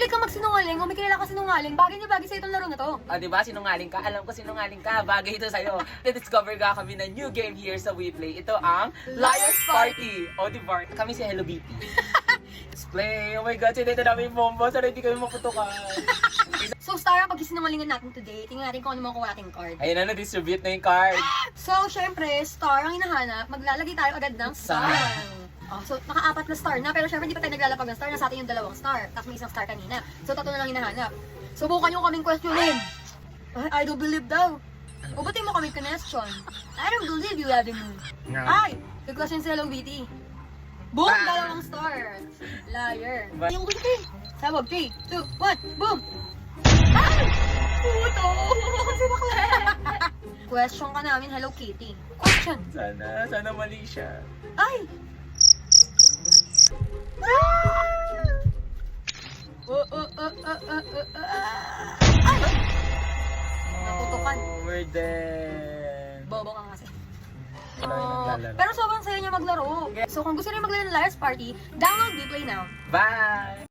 mahilig kang magsinungaling, o may kilala ka sinungaling, bagay na bagay sa itong laro na to. Ah, di ba? Sinungaling ka. Alam ko sinungaling ka. Bagay ito sa'yo. Na-discover ka kami na new game here sa WePlay. Ito ang Liar's Party. O, di ba? Kami si Hello BT. Let's play. Oh my God, sinita namin yung bombo. Sana hindi kami maputukan. So, Star, ang pagsisinungalingan natin today, tingnan natin kung ano makuha nating card. Ayun na, na-distribute na yung card. So, syempre, star ang hinahanap, maglalagay tayo agad ng star. Oh, so, naka-apat na star na, pero syempre hindi pa tayo naglalapag ng star, nasa atin yung dalawang star, tapos may isang star kanina. So, tatlo na lang hinahanap. Subukan nyo kaming questionin. Ay, I don't believe daw. O, ba't mo kami question? I don't believe you, Avenue. Ay, good question si Hello BT. Boom! Dalawang star. Liar. Ba- Yung gusto Sabog, 3, 2, 1, boom! Ay! Puto! Si bakla! Question ka namin, Hello Kitty. Question. Sana, sana mali siya. Ay! Natutukan. We're dead. Bobo ka kasi. Oh, pero sobrang saya niya maglaro. So kung gusto niyo maglaro ng Liar's Party, download Play now. Bye!